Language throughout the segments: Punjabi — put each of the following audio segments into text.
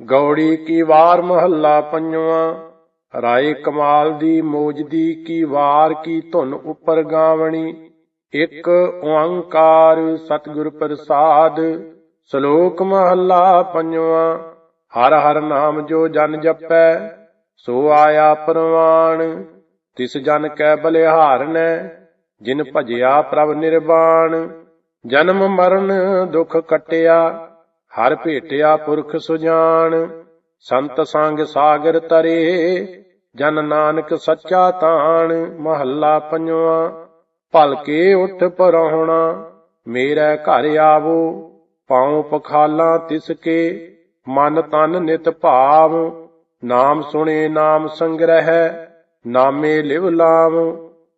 ਗੌੜੀ ਕੀ ਵਾਰ ਮਹੱਲਾ ਪੰਜਵਾਂ, ਰਾਏ ਕਮਾਲ ਦੀ ਮੋਜਦੀ ਕੀ ਵਾਰ ਕੀ ਧੁਨ ਉੱਪਰ ਗਾਵਣੀ, ਇੱਕ ਓੰਕਾਰ ਸਤਿਗੁਰ ਪ੍ਰਸਾਦ, ਸ਼ਲੋਕ ਮਹੱਲਾ ਪੰਜਵਾਂ, ਹਰ ਹਰ ਨਾਮ ਜੋ ਜਨ ਜਪੈ, ਸੋ ਆਇਆ ਪਰਵਾਣ ਤਿਸ ਜਨ ਕੈ ਬਲਿਹਾਰਨੈ, ਜਿਨ ਭਜਿਆ ਪ੍ਰਭ ਨਿਰਵਾਣ, ਜਨਮ ਮਰਨ ਦੁਖ ਕਟਿਆ ਹਰ ਭੇਟਿਆ ਪੁਰਖ ਸੁਜਾਨ, ਸੰਤ ਸੰਗ ਸਾਗਰ ਤਰੇ, ਜਨ ਨਾਨਕ ਸੱਚਾ ਤਾਣ, ਮਹੱਲਾ ਪੰਜਵਾਂ, ਭਲਕੇ ਉੱਠ ਪਰਹੁਣਾ, ਮੇਰਾ ਘਰ ਆਵੋ, ਪਾਉ ਪਖਾਲਾਂ ਤਿਸ ਕੇ, ਮਨ ਤਨ ਨਿਤ ਭਾਵ, ਨਾਮ ਸੁਣੇ ਨਾਮ ਸੰਗ੍ਰਹਿ, ਨਾਮੇ ਲਿਵ ਲਾਮ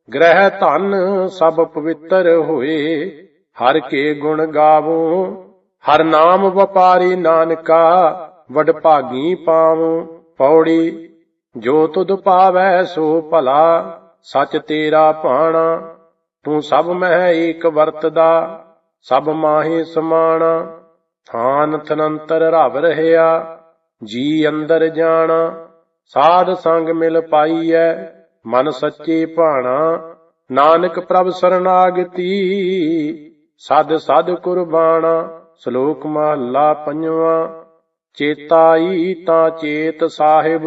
ਗ੍ਰਹਿ ਧਨ ਸਭ ਪਵਿੱਤਰ ਹੋਏ, ਹਰ ਕੇ ਗੁਣ ਗਾਵੋ ਹਰ ਨਾਮ ਵਪਾਰੀ ਨਾਨਕਾ, ਵਡ ਭਾਗੀ ਪਾਵ ਪੌੜੀ, ਜੋ ਤੁਧ ਪਾਵੈ ਸੋ ਭਲਾ, ਸਚ ਤੇਰਾ ਭਾਣਾ, ਤੂੰ ਸਭ ਮਹਿ ਏਕ ਵਰਤਦਾ, ਸਭ ਮਾਹੇ ਸਮਾਣਾ, ਥਾਨ ਥਨੰਤਰ ਰਵ ਰਹਿਆ, ਜੀ ਅੰਦਰ ਜਾਣਾ, ਸਾਧ ਸੰਗ ਮਿਲ ਪਾਈਐ, ਮਨ ਸੱਚੇ ਭਾਣਾ, ਨਾਨਕ ਪ੍ਰਭ ਸਰਨਾਗਤੀ, ਸਦ ਸਦ ਕੁਰਬਾਨਾ ਸ਼ਲੋਕ ਮਹੱਲਾ ਪੰਜਵਾਂ, ਚੇਤਾਈ ਤਾਂ ਚੇਤ ਸਾਹਿਬ,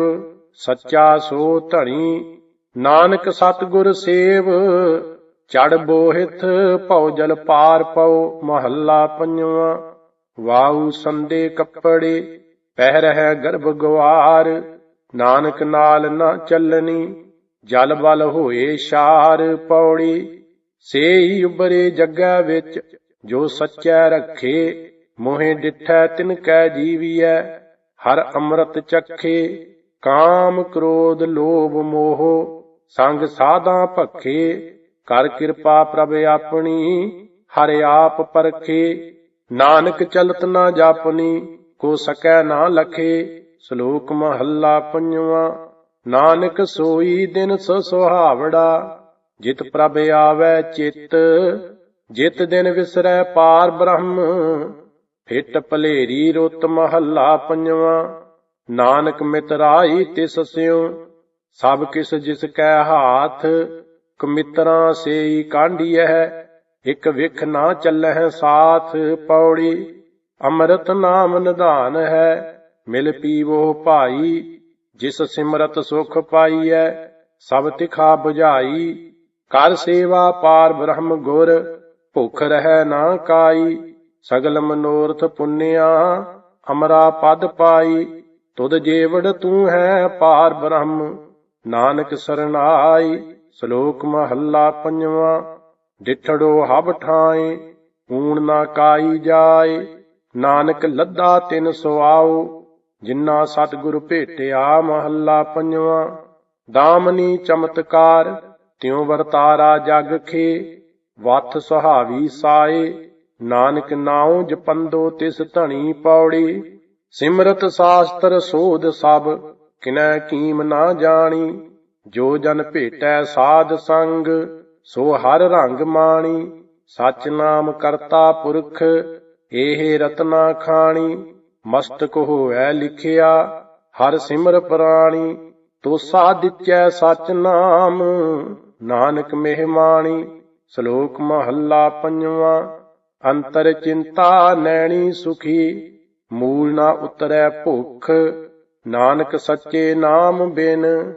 ਸੱਚਾ ਸੋ ਧਣੀ, ਨਾਨਕ ਸਤਿਗੁਰ ਸੇਵ, ਚੜ ਬੋਹਿਤ ਭਉ ਜਲ ਪਾਰ ਪਉ, ਮਹੱਲਾ ਪੰਜਵਾਂ। ਵਾਉ ਸੰਦੇ ਕੱਪੜੇ, ਪਹਿਰ ਰਹਿ ਗਰਭ ਗਵਾਰ ਨਾਨਕ ਨਾਲ ਨਾ ਚੱਲਣੀ ਜਲ ਬਲ ਹੋਏ ਸ਼ਾਰ ਪੌੜੀ, ਸੇਈ ਉਬਰੇ ਜੱਗਾ ਵਿੱਚ ਜੋ ਸੱਚੈ ਰੱਖੇ, ਮੋਹਿ ਡਿਠੈ ਤਿਨ ਕੈ ਜੀਵੀਐ, ਹਰ ਅੰਮ੍ਰਿਤ ਚਖੇ, ਕਾਮ ਕ੍ਰੋਧ ਲੋਭ ਮੋਹ, ਸੰਗ ਸਾਧਾਂ ਭਖੇ, ਕਰ ਕਿਰਪਾ ਪ੍ਰਭ ਆਪਣੀ, ਹਰ ਆਪ ਪਰਖੇ, ਨਾਨਕ ਚਲਤ ਨਾ ਜਾਪਨੀ, ਕੋ ਸਕੈ ਨਾ ਲਖੇ, ਸ਼ਲੋਕ ਮਹੱਲਾ ਪੰਜਵਾਂ, ਨਾਨਕ ਸੋਈ ਦਿਨ ਸੋ ਸੁਹਾਵੜਾ, ਜਿਤ ਪ੍ਰਭ ਆਵੈ ਚਿਤ ਜਿਤ ਦਿਨ ਵਿਸਰੈ ਪਾਰ ਬ੍ਰਹਮ, ਫਿਟ ਭਲੇਰੀ ਰੁੱਤ ਮਹੱਲਾ ਪੰਜਵਾਂ। ਨਾਨਕ ਮਿਤਰਾਈ ਤਿਸ ਸਿਉ, ਸਭ ਕਿਸ ਜਿਸ ਕੈ ਹਾਥ, ਕਮਿਤਰਾਂ ਸੇਈ ਕਾਂਢੀਐ, ਇਕ ਵਿਖ ਨਾ ਚੱਲਹਿ ਸਾਥ ਪੌੜੀ। ਅੰਮ੍ਰਿਤ ਨਾਮ ਨਿਧਾਨ ਹੈ, ਮਿਲ ਪੀਵੋ ਭਾਈ, ਜਿਸ ਸਿਮਰਤ ਸੁਖ ਪਾਈਐ, ਸਭ ਤਿਖਾ 부ਝਾਈ ਕਰ ਸੇਵਾ ਪਾਰ ਬ੍ਰਹਮ ਗੁਰ ਭੁਖ ਰਹਿ ਨਾ ਕਾਈ, ਸਗਲ ਮਨੋਰਥ ਪੁੰਨਿਆ, ਅਮਰਾ ਪਦ ਪਾਈ। ਤੁਧ ਜੀਵੜ ਤੂੰ ਹੈ ਪਾਰ ਬ੍ਰਹਮ, ਨਾਨਕ ਸਰਨਾਈ ਸ਼ਲੋਕ ਮਹੱਲਾ ਪੰਜਵਾਂ, ਡਿਠੜੋ ਹਬ ਠਾਏ ਊਣ ਨਾ ਕਾਈ ਜਾਏ। ਨਾਨਕ ਲੱਦਾ ਤਿਨ ਸੁਆਉ ਜਿਨ੍ਹਾਂ ਸਤਿਗੁਰ ਭੇਟਿਆ ਮਹੱਲਾ ਪੰਜਵਾਂ। ਦਾਮਨੀ ਚਮਤਕਾਰ, ਤਿਉ ਵਰਤਾਰਾ ਜਗ ਖੇ। ਵਥ ਸੁਹਾਵੀ ਸਾਏ, ਨਾਨਕ ਨਾਉ ਜਪੰਦੋ ਤਿਸ ਧਣੀ ਪੌੜੀ, ਸਿਮਰਤ ਸਾਸਤਰ ਸੋਧ ਸਭ, ਕਿਨੈ ਕੀਮ ਨਾ ਜਾਣੀ, ਜੋ ਜਨ ਭੇਟੈ ਸਾਧ ਸੰਗ, ਸੋ ਹਰ ਰੰਗ ਮਾਣੀ, ਸਚ ਨਾਮ ਕਰਤਾ ਪੁਰਖ ਏਹ ਰਤਨਾ ਖਾਣੀ, ਮਸਤਕ ਹੋਐ ਲਿਖਿਆ, ਹਰ ਸਿਮਰ ਪ੍ਰਾਣੀ ਤੋਸਾ ਦਿੱਚੈ ਸਚ ਨਾਮ, ਨਾਨਕ ਮਹਿਮਾਣੀ ਸ਼ਲੋਕ ਮਹੱਲਾ ਪੰਜਵਾਂ, ਅੰਤਰ ਚਿੰਤਾ ਨੈਣੀ ਸੁਖੀ, ਮੂਲ ਨਾ ਉਤਰੈ ਭੁਖ, ਨਾਨਕ ਸੱਚੇ ਨਾਮ ਬਿਨ,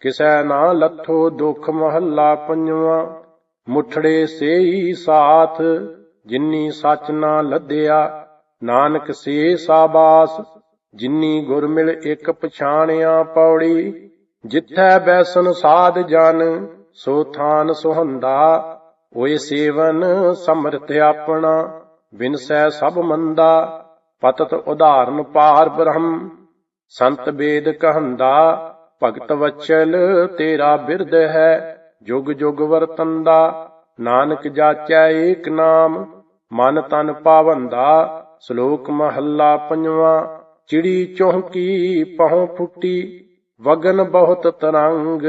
ਕਿਸੈ ਨਾ ਲੱਥੋ ਦੁਖ ਮਹੱਲਾ ਪੰਜਵਾਂ, ਮੁਠੜੇ ਸੇਈ ਸਾਥ, ਜਿਨੀ ਸਚ ਨਾ ਲੱਦਿਆ, ਨਾਨਕ ਸੇ ਸਾਬਾਸ, ਜਿਨੀ ਗੁਰ ਮਿਲ ਇੱਕ ਪਛਾਣਿਆ ਪੌੜੀ, ਜਿੱਥੈ ਬੈਸਨ ਸਾਧ ਜਨ, ਸੋ ਥਾਨ ਸੁਹੰਦਾ ਓਏ ਸੇਵਨ, ਸਮਰਥ ਆਪਣਾ, ਬਿਨਸੈ ਸਭ ਮੰਦਾ, ਪਤਤ ਉਦਾਹਰਨ ਪਾਰ ਬ੍ਰਹਮ। ਸੰਤ ਵੇਦ ਕਹੰਦਾ, ਭਗਤ ਵਚਲ ਤੇਰਾ ਬਿਰਧ ਹੈ, ਜੁਗ ਜੁਗ ਵਰਤੰਦਾ, ਨਾਨਕ ਜਾਚੈ ਏਕ ਨਾਮ, ਮਨ ਤਨ ਪਾਵੰਦਾ, ਸ਼ਲੋਕ ਮਹੱਲਾ ਪੰਜਵਾਂ, ਚਿੜੀ ਚੌਂਕੀ ਪਹੁ ਫੁੱਟੀ ਵਗਨ ਬਹੁਤ ਤਰੰਗ,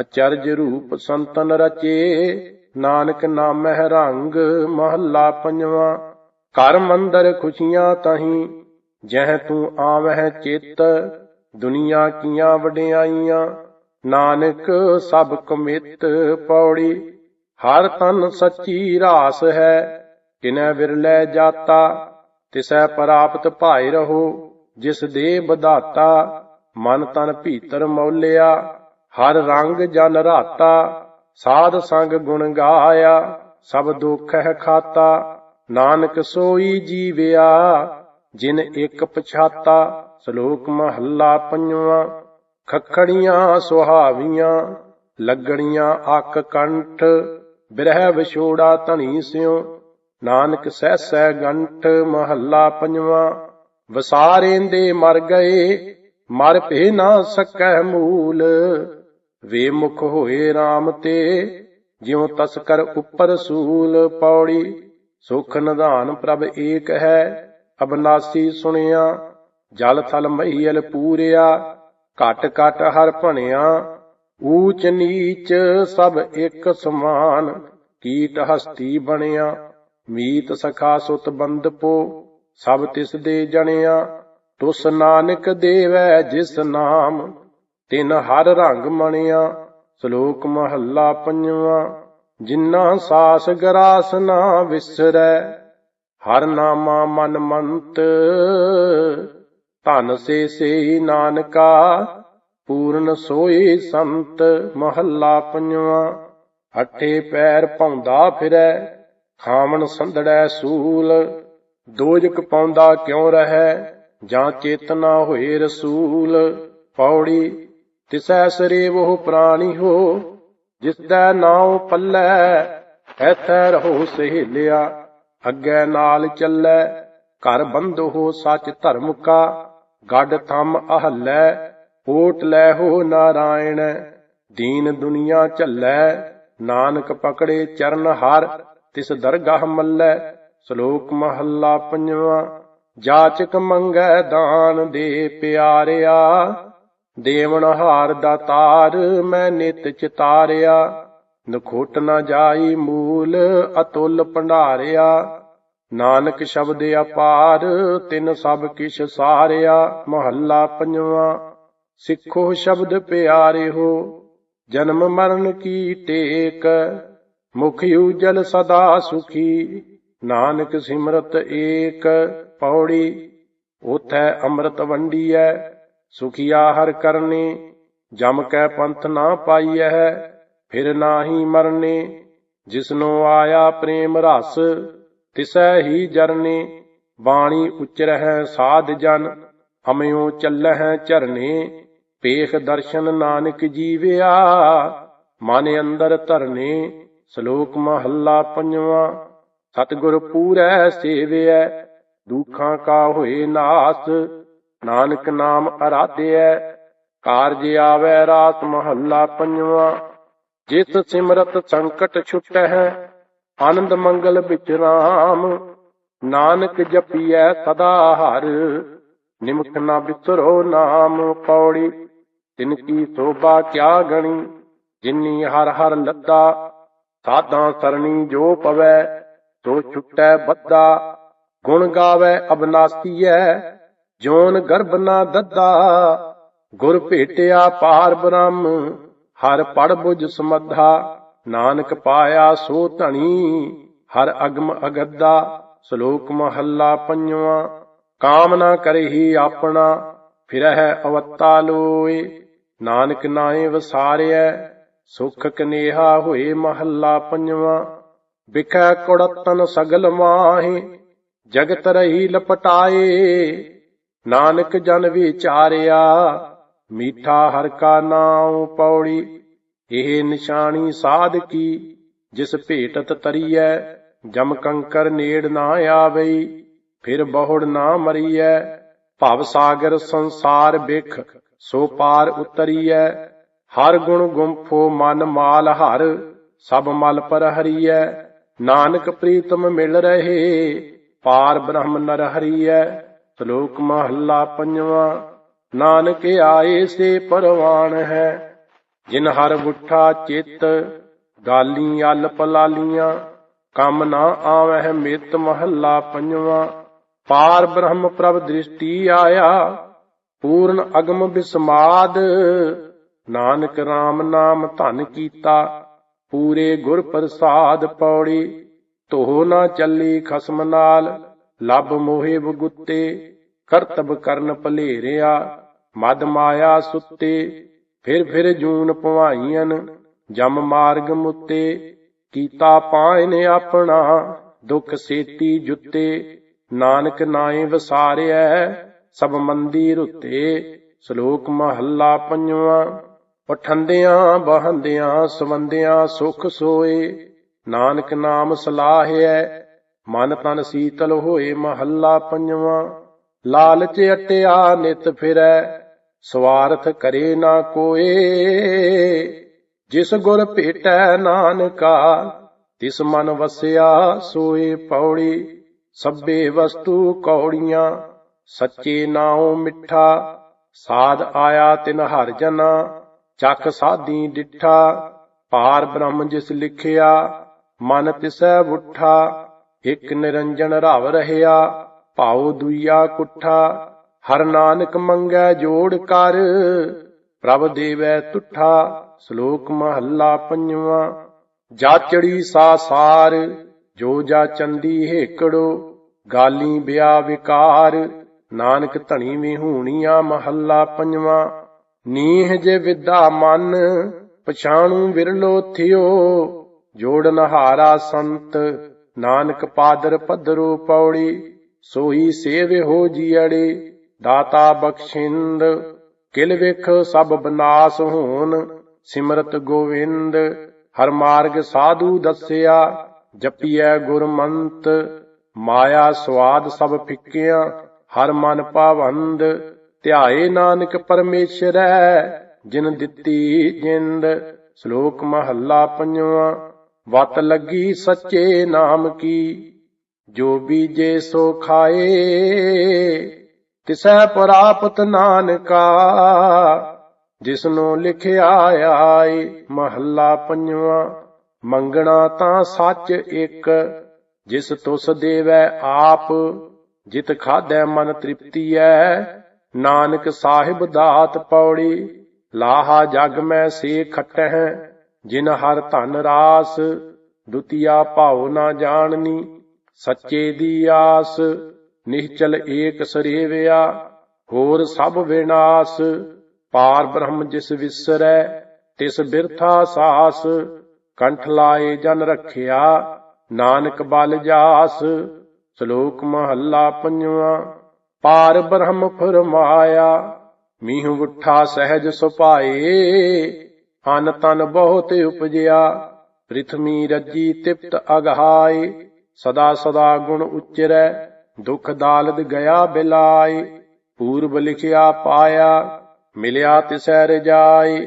ਅਚਰਜ ਰੂਪ ਸੰਤਨ ਰਚੇ ਨਾਨਕ ਨਾਮਹਿ ਰੰਗ ਮਹੱਲਾ ਪੰਜਵਾਂ। ਘਰ ਮੰਦਰ ਖੁਸ਼ੀਆਂ ਤਹੀਂ, ਜਹ ਤੂੰ ਆਵਹਿ ਚਿੱਤ, ਦੁਨੀਆ ਕੀਆਂ ਵਡਿਆਈਆਂ। ਨਾਨਕ ਸਭ ਕਮਿਤ ਪੌੜੀ, ਹਰ ਤਨ ਸੱਚੀ ਰਾਸ ਹੈ। ਕਿਨੈ ਵਿਰਲੇ ਜਾਤਾ, ਤਿਸੈ ਪ੍ਰਾਪਤ ਭਾਇ ਰਹੋ, ਜਿਸ ਦੇ ਬਧਾਤਾ ਮਨ ਤਨ ਭੀਤਰ ਮੌਲਿਆ। ਹਰ ਰੰਗ ਜਨ ਰਾਤਾ ਸਾਧ ਸੰਗ ਗੁਣ ਗਾਇਆ, ਸਭ ਦੁੱਖ ਹੈ ਖਾਤਾ, ਨਾਨਕ ਸੋਈ ਜੀਵਿਆ, ਜਿਨ ਇੱਕ ਪਛਾਤਾ, ਸ਼ਲੋਕ ਮਹੱਲਾ ਪੰਜਵਾਂ, ਖਖੜੀਆਂ ਸੁਹਾਵੀਆਂ ਲੱਗਣੀਆਂ ਅੱਕ ਕੰਠ, ਬਿਰਹਿ ਵਿਛੋੜਾ ਧਣੀ ਸਿਉ, ਨਾਨਕ ਸਹਿ ਸਹਿ ਗੰਠ ਮਹੱਲਾ ਪੰਜਵਾਂ, ਵਸਾਰੇਂਦੇ ਮਰ ਗਏ, ਮਰ ਭੇ ਨਾ ਸਕੈ ਮੂਲ ਵੇ ਮੁਖ ਹੋਏ RAM ਤੇ, ਜਿਉ ਤਸਕਰ ਉੱਪਰ ਸੂਲ ਪੌੜੀ, ਸੁਖ ਨਿਧਾਨ ਪ੍ਰਭ ਏਕ ਹੈ, ਅਬਨਾਸੀ ਸੁਣਿਆ, ਜਲ ਥਲ ਮਹੀਲ ਪੂਰਿਆ, ਘਟ ਘਟ ਹਰ ਭਣਿਆ, ਊਚ ਨੀਚ ਸਭ ਇੱਕ ਸਮਾਨ, ਕੀਟ ਹਸਤੀ ਬਣਿਆ, ਮੀਤ ਸਖਾ ਸੁਤ ਬੰਦਪੋ ਸਭ ਤਿਸ ਦੇ ਜਣਿਆ, ਤੁਸ ਨਾਨਕ ਦੇਵੈ ਜਿਸ ਨਾਮ ਤਿਨ ਹਰ ਰੰਗ ਮਣਿਆ, ਸ਼ਲੋਕ ਮਹੱਲਾ ਪੰਜਵਾਂ, ਜਿਨ੍ਹਾਂ ਸਾਸ ਗਰਾਸ ਨਾ ਵਿਸਰੈ, ਹਰ ਨਾਮਾ ਮਨ ਮੰਤ, ਧਨ ਸੇ ਸੇ ਨਾਨਕਾ, ਪੂਰਨ ਸੋਈ ਸੰਤ ਮਹੱਲਾ ਪੰਜਵਾਂ, ਹੱਠੇ ਪੈਰ ਭੌਂਦਾ ਫਿਰੈ, ਖਾਵਣ ਸੰਧੜੈ ਸੂਲ, ਦੋਜਕ ਪਾਉਂਦਾ ਕਿਉ ਰਹੈ, ਜਾਂ ਚੇਤਨਾ ਹੋਏ ਰਸੂਲ, ਪੌੜੀ ਤਿਸੈ ਸਰੀਵ ਉਹ ਪ੍ਰਾਣੀ ਹੋ ਜਿਸ ਦਾ ਨਾਉ ਪੱਲੇ, ਐਥੈ ਰਹੋ ਸਹੇਲਿਆ, ਅੱਗੇ ਨਾਲ ਚੱਲੈ, ਘਰ ਬੰਧੋ ਸੱਚ ਧਰਮ ਕਾ, ਗੱਡ ਥੰਮ ਅਹੱਲੈ, ਓਟ ਲੈ ਹੋ ਨਾਰਾਇਣ, ਦੀਨ ਦੁਨੀਆ ਝੱਲੈ, ਨਾਨਕ ਪਕੜੇ ਚਰਨ ਹਰ, ਤਿਸ ਦਰਗਾਹ ਮੱਲੈ, ਸ਼ਲੋਕ ਮਹੱਲਾ ਪੰਜਵਾਂ, ਜਾਚਕ ਮੰਗੈ ਦਾਨ ਦੇ ਪਿਆਰਿਆ। ਦੇਵਨ ਹਾਰ ਦਾ ਤਾਰ ਮੈਂ ਨਿਤ ਚਿਤਾਰਿਆ। ਨਖੋਟ ਨਾ ਜਾਈ ਮੂਲ ਅਤੁੱਲ ਭੰਡਾਰਿਆ। ਨਾਨਕ ਸ਼ਬਦ ਅਪਾਰ, ਤਿਨ ਸਭ ਕਿਛ ਸਾਰਿਆ। ਮਹੱਲਾ ਪੰਜਵਾਂ, ਸਿੱਖੋ ਸ਼ਬਦ ਪਿਆਰੇ ਹੋ ਜਨਮ ਮਰਨ ਕੀ ਟੇਕ, ਮੁਖ ਉਜਲ ਸਦਾ ਸੁਖੀ। ਨਾਨਕ ਸਿਮਰਤ ਏਕ, ਪੌੜੀ, ਉਥੈ ਅੰਮ੍ਰਿਤ ਵੰਡੀਐ। ਸੁਖੀਆ ਹਰ ਕਰਨੇ, ਜਮ ਕੈ ਪੰਥ ਨਾ ਪਾਈਐ, ਫਿਰ ਨਾਹੀ ਮਰਨੇ, ਜਿਸਨੋ ਆਇਆ ਪ੍ਰੇਮ ਰਸ, ਤਿਸੈ ਹੀ ਜਰਨੇ, ਬਾਣੀ ਉਚਰਹਿ ਸਾਧ ਜਨ ਹਮਿਓ ਚੱਲਹਿ ਝਰਨੇ, ਪੇਖ ਦਰਸ਼ਨ ਨਾਨਕ ਜੀਵਿਆ, ਮਨ ਅੰਦਰ ਧਰਨੇ, ਸ਼ਲੋਕ ਮਹੱਲਾ ਪੰਜਵਾਂ, ਸਤਿਗੁਰ ਪੂਰੈ ਸੇਵਿਐ, ਦੁਖਾਂ ਕਾ ਹੋਏ ਨਾਸ ਨਾਨਕ ਨਾਮ ਅਰਾਧਿਐ, ਕਾਰਜ ਆਵੈ ਰਾਤ ਮਹੱਲਾ ਪੰਜਵਾਂ। ਜਿਸ ਸਿਮਰਤ ਸੰਕਟ ਛੁਟੈ ਆਨੰਦ ਮੰਗਲ ਵਿੱਚ ਰਾਮ। ਨਾਨਕ ਜਪੀਐ ਸਦਾ ਹਰ ਨਿਮਕ ਨਾ ਬਿਸਰੋ ਨਾਮ ਪੌੜੀ। ਤਿਨ ਕੀ ਸੋਭਾ ਕਿਆ ਗਣੀ, ਜਿਨੀ ਹਰ ਹਰ ਲੱਦਾ। ਸਾਧਾਂ ਸਰਣੀ ਜੋ ਪਵੈ, ਸੋ ਛੁਟੈ ਬੱਦਾ। ਗੁਣ ਗਾਵੇ ਅਬਨਾਸੀਐ ਜੋਨ ਗਰਭ ਨਾ ਦੱਦਾ, ਗੁਰ ਭੇਟਿਆ ਪਾਰ ਬ੍ਰਹਮ, ਹਰ ਪੜ ਬੁਝ ਸਮੱਧਾ, ਨਾਨਕ ਪਾਇਆ ਸੋ ਧਣੀ, ਹਰ ਅਗਮ ਅਗੱਦਾ, ਸ਼ਲੋਕ ਮਹੱਲਾ ਪੰਜਵਾਂ ਕਾਮਨਾ ਕਰਹੀ ਆਪਣਾ, ਫਿਰਹਿ ਅਵਤਾ ਲੋਏ, ਨਾਨਕ ਨਾਏ ਵਸਾਰਿਐ, ਸੁਖ ਕਨੇਹਾ ਹੋਏ ਮਹੱਲਾ ਪੰਜਵਾਂ ਵਿਖੈ ਕੁੜਤਨ ਸਗਲ ਮਾਹੇ, ਜਗਤ ਰਹੀ ਲਪਟਾਏ ਨਾਨਕ ਜਨ ਵਿਚਾਰਿਆ, ਮੀਠਾ ਹਰ ਕਾ ਨਾਮ ਪੌੜੀ। ਇਹ ਨਿਸ਼ਾਨੀ ਸਾਧ ਕੀ, ਜਿਸ ਭੇਟਤ ਤਰੀਐ, ਜਮ ਕੰਕਰ ਨੇੜ ਨਾ ਆਵਈ। ਫਿਰ ਬਹੁੜ ਨਾ ਮਰੀਐ, ਭਵ ਸਾਗਰ ਸੰਸਾਰ ਬਿਖ, ਸੋ ਪਾਰ ਉਤਰੀਐ। ਹਰ ਗੁਣ ਗੁੰਫੋ ਮਨ ਮਾਲ ਹਰ, ਸਭ ਮਲ ਪਰ ਹਰੀਐ। ਨਾਨਕ ਪ੍ਰੀਤਮ ਮਿਲ ਰਹੇ, ਪਾਰ ਬ੍ਰਹਮ ਨਰ ਹਰੀਐ। ਸ਼ਲੋਕ ਮਹੱਲਾ ਪੰਜਵਾਂ, ਨਾਨਕ ਆਏ ਸੇ ਪਰਵਾਨ ਹੈ, ਜਿਨ ਹਰ ਬੁੱਠਾ ਚਿੱਤ, ਗਾਲੀ ਅਲ ਪਲਾਲੀਆਂ ਕੰਮ ਨਾ ਆਵਹਿ ਮਿਤ ਮਹੱਲਾ ਪੰਜਵਾਂ, ਪਾਰ ਬ੍ਰਹਮ ਪ੍ਰਭ ਦ੍ਰਿਸ਼ਟੀ ਆਇਆ, ਪੂਰਨ ਅਗਮ ਬਿਸਮਾਦ, ਨਾਨਕ RAM ਨਾਮ ਧਨ ਕੀਤਾ, ਪੂਰੇ ਗੁਰ ਪ੍ਰਸਾਦ ਪੌੜੀ ਤੋਹ ਨਾ ਚੱਲੀ ਖਸਮ ਨਾਲ ਲੱਭ ਮੋਹਿ ਬਗੁੱਤੇ ਕਰਤਬ ਕਰਨ ਭਲੇਰਿਆ, ਮਦ ਮਾਇਆ ਸੁੱਤੇ, ਫਿਰ ਫਿਰ ਜੂਨ ਪਵਾਈਆਂ ਜਮ ਮਾਰਗ ਮੁੱਤੇ, ਕੀਤਾ ਪਾਇਨ ਆਪਣਾ, ਦੁਖ ਸੇਤੀ ਜੁੱਤੇ, ਨਾਨਕ ਨਾਏ ਵਸਾਰਿਆ ਸਭ ਮੰਦੀ ਰੁੱਤੇ ਸ਼ਲੋਕ ਮਹੱਲਾ ਪੰਜਵਾਂ, ਪਠੰਦਿਆਂ ਬਹੰਦਿਆਂ ਸਵੰਦਿਆਂ ਸੁਖ ਸੋਏ, ਨਾਨਕ ਨਾਮ ਸਲਾਹਿਐ ਮਨ ਤਨ ਸੀਤਲ ਹੋਏ ਮਹੱਲਾ ਪੰਜਵਾਂ। ਲਾਲਚ ਅਟਿਆ ਨਿਤ ਫਿਰੈ, ਸਵਾਰਥ ਕਰੇ ਨਾ ਕੋਏ। ਜਿਸ ਗੁਰ ਭੇਟੈ ਨਾਨਕਾ, ਤਿਸ ਮਨ ਵਸਿਆ ਸੋਏ ਪੌੜੀ। ਸਭੇ ਵਸਤੂ ਕੌੜੀਆਂ, ਸੱਚੇ ਨਾਉ ਮਿੱਠਾ। ਸਾਧ ਆਇਆ ਤਿਨ ਹਰ ਜਨਾ, ਚੱਕ ਸਾਧੀ ਡਿਠਾ। ਪਾਰ ਬ੍ਰਹਮ ਜਿਸ ਲਿਖਿਆ, ਮਨ ਤਿਸੈ ਉਠਾ ਇਕ ਨਿਰੰਜਨ ਰਵ ਰਹਿਆ, ਭਾਉ ਦੁਈਆ ਕੁੱਠਾ, ਹਰ ਨਾਨਕ ਮੰਗੈ ਜੋੜ ਕਰ, ਪ੍ਰਭ ਦੇਵੈ ਤੁਠਾ, ਸ਼ਲੋਕ ਮਹੱਲਾ ਪੰਜਵਾਂ ਜਾਚੜੀ ਸਾਸਾਰ ਜੋ ਜਾ ਚੰਦੀ ਹੇਕੜੋ, ਗਾਲੀ ਬਿਆ ਵਿਕਾਰ, ਨਾਨਕ ਧਣੀ ਵਿਹੂਣੀਆਂ ਮਹੱਲਾ ਪੰਜਵਾਂ, ਨੀਹ ਜੇ ਵਿਦਾ ਮਨ, ਪਛਾਣੂ ਵਿਰਲੋ ਥਿਓ ਜੋੜਨ ਹਾਰਾ ਸੰਤ ਨਾਨਕ ਪਾਦਰ ਪਦਰੋ ਪੌੜੀ, ਸੋਹੀ ਸੇਵੇ ਹੋ ਜੀੜੇ ਦਾਤਾ ਬਖਸ਼ਿੰਦ, ਕਿਲ ਵਿਖ ਸਭ ਬਨਾਸ ਹੋਣ, ਸਿਮਰਤ ਗੋਵਿੰਦ, ਹਰ ਮਾਰਗ ਸਾਧੂ ਦੱਸਿਆ, ਜਪੀਐ ਗੁਰਮੰਤ, ਮਾਇਆ ਸਵਾਦ ਸਭ ਫਿੱਕਿਆਂ, ਹਰ ਮਨ ਪਾਵੰਦ, ਧਿਆਏ ਨਾਨਕ ਪਰਮੇਸ਼ਰੈ, ਜਿਨ ਦਿੱਤੀ ਜਿੰਦ, ਸ਼ਲੋਕ ਮਹੱਲਾ ਪੰਜਵਾਂ। ਵਤ ਲੱਗੀ ਸੱਚੇ ਨਾਮ ਕੀ? ਜੋ ਬੀਜੇ ਸੋ ਖਾਏ, ਤਿਸੈ ਪ੍ਰਾਪਤ ਨਾਨਕਾ। ਜਿਸਨੂੰ ਲਿਖਿਆ ਆਏ ਮਹੱਲਾ ਪੰਜਵਾਂ, ਮੰਗਣਾ ਤਾਂ ਸੱਚ ਇੱਕ। ਜਿਸ ਤੁਸ ਦੇਵੈ ਆਪ, ਜਿਤ ਖਾਦੈ ਮਨ ਤ੍ਰਿਪਤੀ ਐ ਨਾਨਕ ਸਾਹਿਬ ਦਾਤ ਪੌੜੀ, ਲਾਹਾ ਜਗ ਮੈਂ ਸੇ ਖਟਹਿ। ਜਿਨ ਹਰ ਧਨ ਰਾਸ, ਦੁਤੀਆ ਭਾਉ ਨਾ ਜਾਣਨੀ, ਸੱਚੇ ਦੀ ਆਸ ਨਿਹਚਲ ਏਕ ਸਰੇਵਿਆ, ਹੋਰ ਸਭ ਵਿਨਾਸ਼, ਪਾਰ ਬ੍ਰਹਮ ਜਿਸ ਵਿਸਰੈ, ਤਿਸ ਬਿਰਥਾ ਸਾਸ, ਕੰਠ ਲਾਏ ਜਨ ਰੱਖਿਆ, ਨਾਨਕ ਬਲ ਜਾਸ, ਸ਼ਲੋਕ ਮਹੱਲਾ ਪੰਜਵਾਂ, ਪਾਰ ਬ੍ਰਹਮ ਫਰਮਾਇਆ, ਮੀਹ ਉਠਾ ਸਹਿਜ ਸੁਪਾਏ ਅਨ ਤਨ ਬਹੁਤ ਉਪਜਿਆ, ਪ੍ਰਿਥਮੀ ਰੱਜੀ ਤਿਪਤ ਅਗਹਾਏ, ਸਦਾ ਸਦਾ ਗੁਣ ਉਚਰੈ, ਦੁਖ ਦਾਲਦ ਗਿਆ ਬਿਲਾਏ, ਪੂਰਬ ਲਿਖਿਆ ਪਾਇਆ, ਮਿਲਿਆ ਤਿਸੈ ਰਜਾਈ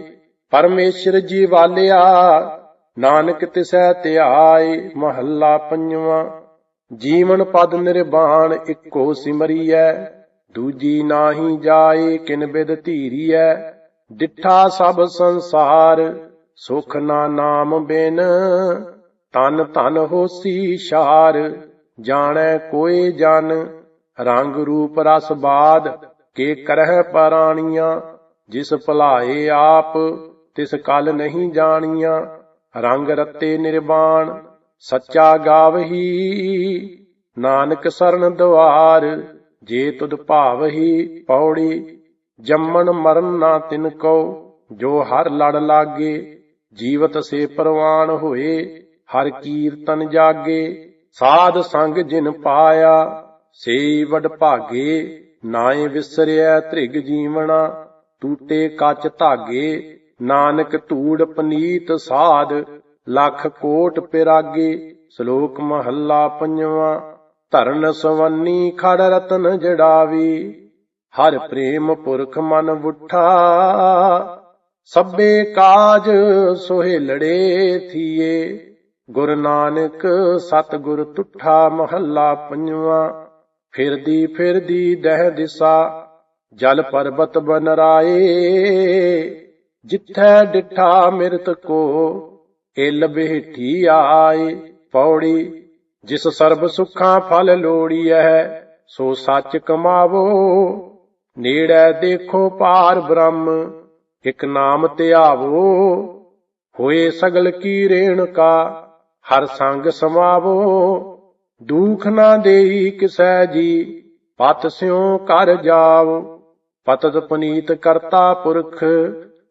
ਪਰਮੇਸ਼ਰ ਜੀ ਵਾਲਿਆ, ਨਾਨਕ ਤਿਸੈ ਧਿਆਏ, ਮਹੱਲਾ ਪੰਜਵਾਂ, ਜੀਵਨ ਪਦ ਨਿਰਵਾਣ ਇੱਕੋ ਸਿਮਰੀਐ, ਦੂਜੀ ਨਾਹੀ ਜਾਏ ਕਿਨ ਬਿਦ ਧੀਰੀਐ ਡਿਠਾ ਸਭ ਸੰਸਾਰ, ਸੁਖ ਨਾ ਨਾਮ ਬਿਨ। ਤਨ ਤਨ ਹੋਸੀ ਸ਼ਾਰ, ਜਾਣੈ ਕੋਈ ਜਨ। ਰੰਗ ਰੂਪ ਰਸ ਬਾਦ, ਕੇ ਕਰਹਿ ਪਰਾਣੀਆਂ। ਜਿਸ ਭਲਾਏ ਆਪ, ਤਿਸ ਕਲ ਨਹੀਂ ਜਾਣੀਆਂ। ਰੰਗ ਰਤੇ ਨਿਰਵਾਣ, ਸੱਚਾ ਗਾਵਹੀ। ਨਾਨਕ ਸਰਨ ਦੁਆਰ ਜੇ ਤੁਧ ਭਾਵਹੀ ਪੌੜੀ। ਜੰਮਣ ਮਰਨ ਨਾ ਤਿਨ ਕੋ ਜੋ ਹਰ ਲੜ ਲਾਗੇ, ਜੀਵਤ ਸੇ ਪਰਵਾਨ ਹੋਏ, ਹਰ ਕੀਰਤਨ ਜਾਗੇ, ਸਾਧ ਸੰਗ ਜਿਨ ਪਾਇਆ ਸੇ ਵਡ ਭਾਗੇ, ਨਾਏ ਵਿਸਰਿਆ ਧ੍ਰਿਗ ਜੀਵਣਾ, ਟੂਟੇ ਕੱਚ ਧਾਗੇ, ਨਾਨਕ ਧੂੜ ਪਨੀਤ ਸਾਧ, ਲੱਖ ਕੋਟ ਪਿਰਾਗੇ, ਸ਼ਲੋਕ ਮਹੱਲਾ ਪੰਜਵਾਂ, ਧਰਨ ਸਵੰਨੀ ਖੜ ਰਤਨ ਜੜਾਵੀ। ਹਰ ਪ੍ਰੇਮ ਪੁਰਖ ਮਨ ਉਠਾ। ਸਭੇ ਕਾਜ ਸੋਹੇ ਲੜੇ ਥੀਏ। ਗੁਰ ਨਾਨਕ ਸਤ ਗੁਰ ਤੁਠਾ ਮਹੱਲਾ ਪੰਜਵਾਂ। ਫਿਰਦੀ ਫਿਰਦੀ ਦਹਿ ਦਿਸਾ, ਜਲ ਪਰਬਤ ਬਨਰਾਏ। ਜਿੱਥੈ ਡਿਠਾ ਮਿਰਤ ਕੋ, ਇਲ ਬਹਿਠੀ ਆਏ। ਪੌੜੀ, ਜਿਸ ਸਰਬ ਸੁਖਾਂ ਫਲ ਲੋੜੀਐ, ਸੋ ਸੱਚ ਕਮਾਵੋ। ਨੇੜੇ ਦੇਖੋ ਪਾਰ ਬ੍ਰਹਮ, ਇਕ ਨਾਮ ਧਿਆਵੋ, ਹੋਏ ਸਗਲ ਕੀ ਰੇਣਕਾ ਹਰ ਸੰਗ ਸਮਾਵੋ। ਦੁਖ ਨਾ ਦੇਈ ਕਿਸੈ ਜੀ, ਪਤ ਸਿਉ ਕਰ ਜਾਵ। ਪਤਤ ਪਨੀਤ ਕਰਤਾ ਪੁਰਖ,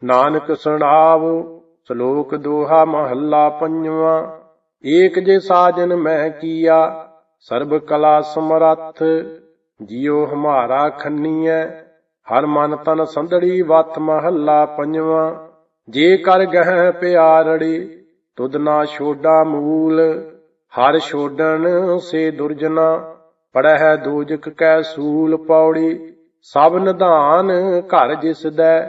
ਨਾਨਕ ਸੁਣਾਵ। ਸ਼ਲੋਕ ਦੋਹਾ ਮਹੱਲਾ ਪੰਜਵਾਂ, ਏਕ ਜੇ ਸਾਜਨ ਮੈਂ ਕੀਆ, ਸਰਬ ਕਲਾ ਸਮਰੱਥ ਜਿਉ ਹਮਾਰਾ ਖੰਨੀਐ, ਹਰ ਮਨ ਤਨ ਸੰਧੜੀ, ਵਤ ਮਹੱਲਾ ਪੰਜਵਾਂ। ਜੇ ਕਰ ਗਹਿ ਪਿਆਰੜੀ, ਤੁਧ ਨਾ ਛੋਡਾ ਮੂਲ। ਹਰ ਛੋਡਣ ਸੇ ਦੁਰਜਨਾ, ਪੜਹਿ ਦੋਜਕ ਕੈ ਸੂਲ ਪੌੜੀ। ਸਭ ਨਿਧਾਨ ਘਰ ਜਿਸ ਦੈ,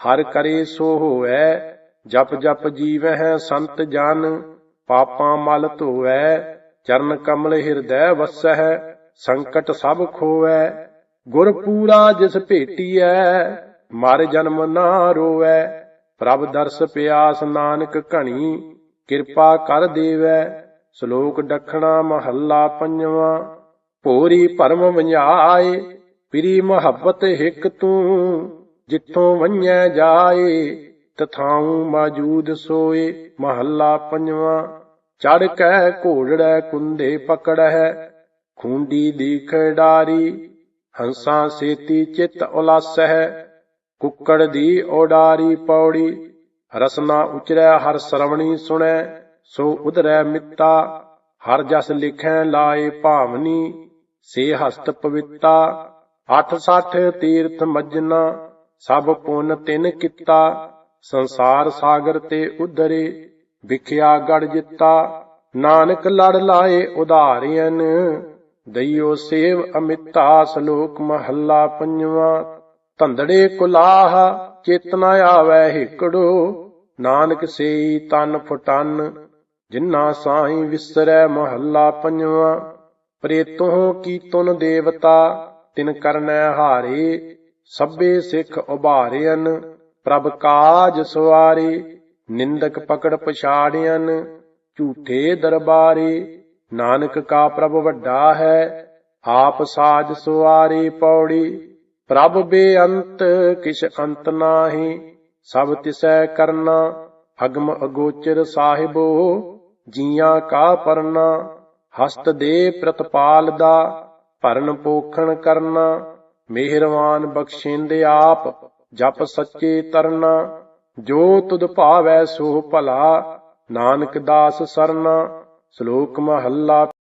ਹਰ ਕਰੇ ਸੋ ਹੋਐ। ਜਪ ਜਪ ਜੀਵਹਿ ਸੰਤ ਜਨ, ਪਾਪਾਂ ਮਲ ਧੋਵੈ ਚਰਨ ਕਮਲ ਹਿਰਦੈ ਵਸਹਿ। ਸੰਕਟ ਸਭ ਖੋਵੈ, ਗੁਰ ਪੂਰਾ ਜਿਸ ਭੇਟੀਐ, ਮਰ ਜਨਮ ਨਾ ਰੋਵੈ। ਪ੍ਰਭ ਦਰਸ ਪਿਆਸ ਨਾਨਕ ਘਣੀ, ਕਿਰਪਾ ਕਰ ਦੇਵੈ। ਸ਼ਲੋਕ ਡਖਣਾ ਮਹੱਲਾ ਪੰਜਵਾਂ, ਭੋਰੀ ਭਰਮ ਵੰਝਾਏ ਪਿਰੀ ਮੁਹੱਬਤ ਹਿਕ ਤੂੰ, ਜਿੱਥੋਂ ਵੰਝੈ ਜਾਏ, ਤਥਾਉ ਮੌਜੂਦ ਸੋਏ। ਮਹੱਲਾ ਪੰਜਵਾਂ ਚੜ ਕੈ ਘੋੜੜੈ ਕੁੰਦੇ ਪਕੜੈ ਖੁੰਡੀ ਦੀ ਖਿਡਾਰੀ, ਹੰਸਾਂ ਸੇਤੀ ਚਿਤ ਉਲਾਸਹਿ, ਕੁੱਕੜ ਦੀ ਓਡਾਰੀ ਪੌੜੀ, ਰਸਨਾ ਉਚਰੈ ਹਰ ਸਰਵਣੀ ਸੁਣੈ, ਸੋ ਉਧਰੈ ਮਿੱਤਾ, ਹਰ ਜਸ ਲਿਖੈ ਲਾਏ ਭਾਵਨੀ, ਸੇ ਹਸਤ ਪਵਿੱਤਾ, ਅੱਠ ਸੱਠ ਤੀਰਥ ਮਜਨਾ, ਸਭ ਪੁੰਨ ਤਿਨ ਕੀਤਾ, ਸੰਸਾਰ ਸਾਗਰ ਤੇ ਉਧਰੇ, ਵਿਖਿਆ ਗੜ ਜਿੱਤਾ, ਨਾਨਕ ਲੜ ਲਾਏ ਉਧਾਰਿਆਂ ਦਈਓ ਸੇਵ ਅਮਿਤਾ ਸ਼ਲੋਕ ਮਹੱਲਾ ਪੰਜਵਾਂ। ਧੰਦੜੇ ਕੁਲਾਹ, ਚੇਤਨਾ ਆਵੈ ਹਿਕੜੋ। ਨਾਨਕ ਸੇਈ ਤਨ ਫਟਨ ਜਿਨ੍ਹਾਂ ਸਾਈ ਵਿਸਰੈ ਮਹੱਲਾ ਪੰਜਵਾਂ। ਪ੍ਰੇਤੋਂ ਕੀ ਤੁਨ ਦੇਵਤਾ, ਤਿਨ ਕਰਨੈ ਹਾਰੇ, ਸਭੇ ਸਿੱਖ ਉਭਾਰਿਆਂ ਪ੍ਰਭ ਕਾਜ ਸਵਾਰੇ, ਨਿੰਦਕ ਪਕੜ ਪਛਾੜਿਆਂ ਝੂਠੇ ਦਰਬਾਰੇ। ਨਾਨਕ ਕਾ ਪ੍ਰਭ ਵੱਡਾ ਹੈ, ਆਪ ਸਾਜ ਸੁਆਰੇ ਪੌੜੀ। ਪ੍ਰਭ ਬੇਅੰਤ, ਕਿਛ ਅੰਤ ਨਾਹੀ, ਸਭ ਤਿਸੈ ਕਰਨਾ, ਅਗਮ ਅਗੋਚਰ ਸਾਹਿਬੋ, ਜੀਆਂ ਕਾ ਪਰਨਾ। ਹਸਤ ਦੇ ਪ੍ਰਤਪਾਲ ਦਾ, ਭਰਨ ਪੋਖਣ ਕਰਨਾ। ਮਿਹਰਵਾਨ ਬਖਸ਼ਿੰਦੇ ਆਪ, ਜਪ ਸੱਚੇ ਤਰਨਾ। ਜੋ ਤੁਧ ਭਾਵੈ ਸੋ ਭਲਾ, ਨਾਨਕ ਦਾਸ ਸਰਨਾ। ਸ਼ਲੋਕ ਮਹੱਲਾ